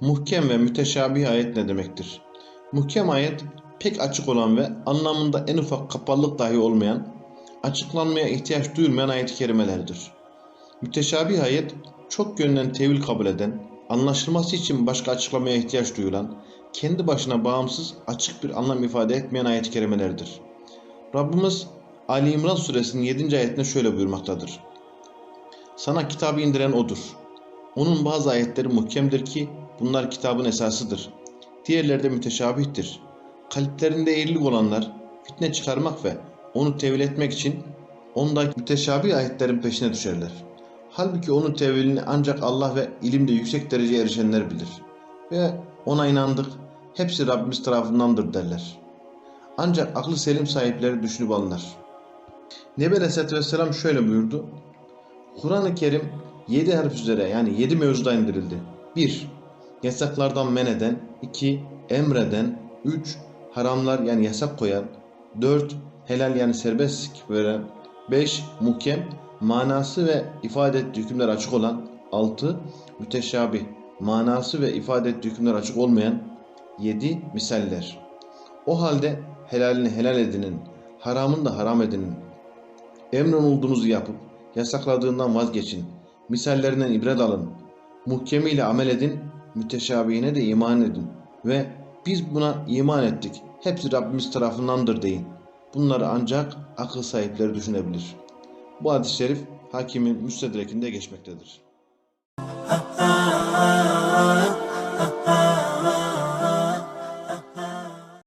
Muhkem ve müteşabih ayet ne demektir? Muhkem ayet pek açık olan ve anlamında en ufak kapalılık dahi olmayan, açıklanmaya ihtiyaç duyulmayan ayet-i kerimelerdir. Müteşabih ayet çok yönden tevil kabul eden, anlaşılması için başka açıklamaya ihtiyaç duyulan, kendi başına bağımsız açık bir anlam ifade etmeyen ayet-i kerimelerdir. Rabbimiz Ali İmran suresinin 7. ayetinde şöyle buyurmaktadır. Sana kitabı indiren O'dur. Onun bazı ayetleri muhkemdir ki bunlar kitabın esasıdır. Diğerleri de müteşabihtir. Kalplerinde eğrilik olanlar fitne çıkarmak ve onu tevil etmek için ondaki müteşabih ayetlerin peşine düşerler. Halbuki onun tevilini ancak Allah ve ilimde yüksek dereceye erişenler bilir. Ve ona inandık, hepsi Rabbimiz tarafındandır derler. Ancak aklı selim sahipleri düşünüp anlar. Nebi Aleyhisselatü Vesselam şöyle buyurdu. Kur'an-ı Kerim 7 harf üzere yani 7 mevzuda indirildi. 1. Yasaklardan men eden 2. Emreden 3. Haramlar yani yasak koyan 4. Helal yani serbestlik veren 5. Muhkem manası ve ifade ettiği hükümler açık olan 6. Müteşabih manası ve ifade ettiği hükümler açık olmayan 7. Misaller O halde helalini helal edinin, haramını da haram edinin, emrolunduğunuzu yapıp yasakladığından vazgeçin. Misallerinden ibret alın. Muhkemiyle amel edin, müteşabihine de iman edin. Ve biz buna iman ettik. Hepsi Rabbimiz tarafındandır deyin. Bunları ancak akıl sahipleri düşünebilir. Bu hadis-i şerif hakimin müstedrekinde geçmektedir.